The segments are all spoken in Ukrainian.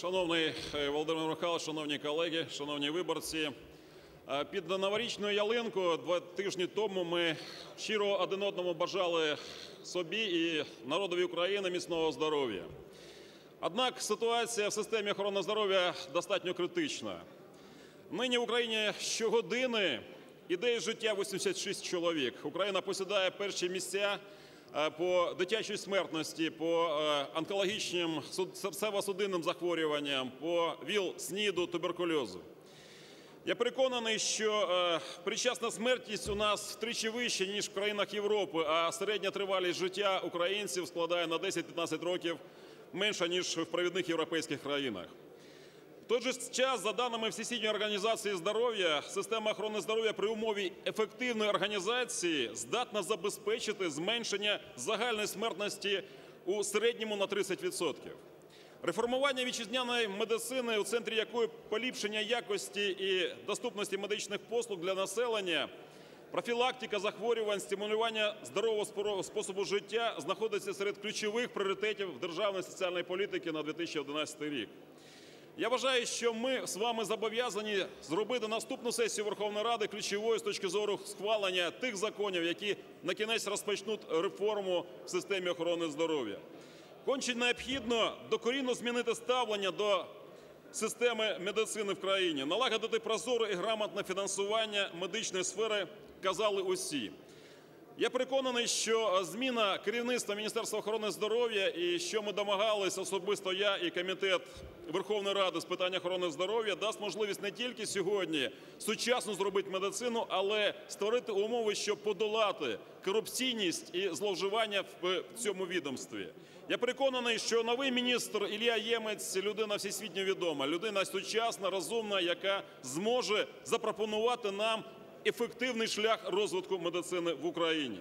Шановний е, Володимир Михайлович, шановні колеги, шановні виборці, е, під новорічну ялинку два тижні тому ми щиро один одному бажали собі і народові України міцного здоров'я. Однак ситуація в системі охорони здоров'я достатньо критична. Нині в Україні щогодини іде із життя 86 чоловік. Україна посідає перші місця по дитячій смертності, по е, онкологічним суд- серцево-судинним захворюванням, по ВІЛ-СНІДу, туберкульозу. Я переконаний, що е, причасна смертність у нас втричі вища, ніж в країнах Європи, а середня тривалість життя українців складає на 10-15 років менша, ніж в провідних європейських країнах. Той же час, за даними Всесвітньої організації здоров'я, система охорони здоров'я при умові ефективної організації здатна забезпечити зменшення загальної смертності у середньому на 30%. Реформування вітчизняної медицини, у центрі якої поліпшення якості і доступності медичних послуг для населення, профілактика захворювань, стимулювання здорового способу життя знаходиться серед ключових пріоритетів державної соціальної політики на 2011 рік. Я вважаю, що ми з вами зобов'язані зробити наступну сесію Верховної Ради ключовою з точки зору схвалення тих законів, які на кінець розпочнуть реформу в системі охорони здоров'я. Конче необхідно докорінно змінити ставлення до системи медицини в країні, налагодити прозоре і грамотне фінансування медичної сфери, казали усі. Я переконаний, що зміна керівництва Міністерства охорони здоров'я і що ми домагались особисто я і комітет Верховної Ради з питань охорони здоров'я дасть можливість не тільки сьогодні сучасно зробити медицину, але створити умови, щоб подолати корупційність і зловживання в цьому відомстві. Я переконаний, що новий міністр Ілля Ємець людина всесвітньо відома, людина сучасна, розумна, яка зможе запропонувати нам ефективний шлях розвитку медицини в Україні.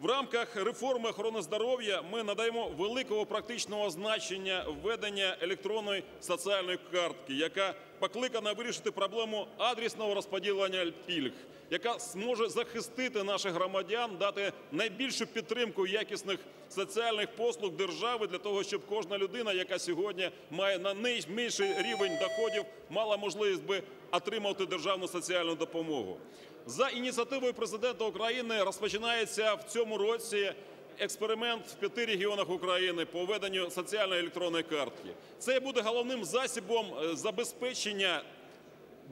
В рамках реформи охорони здоров'я ми надаємо великого практичного значення введення електронної соціальної картки, яка покликана вирішити проблему адресного розподілення пільг, яка зможе захистити наших громадян, дати найбільшу підтримку якісних соціальних послуг держави для того, щоб кожна людина, яка сьогодні має на найменший рівень доходів, мала можливість би отримати державну соціальну допомогу. За ініціативою президента України розпочинається в цьому році експеримент в п'яти регіонах України по введенню соціальної електронної картки. Це буде головним засобом е, забезпечення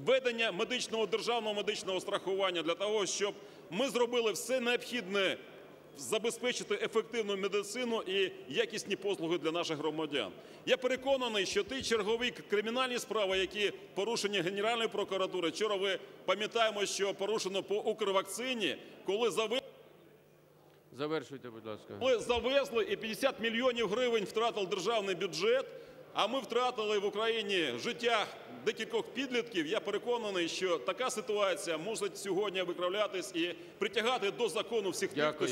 введення медичного державного медичного страхування для того, щоб ми зробили все необхідне забезпечити ефективну медицину і якісні послуги для наших громадян. Я переконаний, що ті чергові кримінальні справи, які порушені Генеральною прокуратурою, вчора ви пам'ятаємо, що порушено по Укрвакцині, коли завезли Завершуйте, будь ласка. ми завезли і 50 мільйонів гривень втратив державний бюджет, а ми втратили в Україні життя декількох підлітків. Я переконаний, що така ситуація може сьогодні виправлятись і притягати до закону всіх тих, хто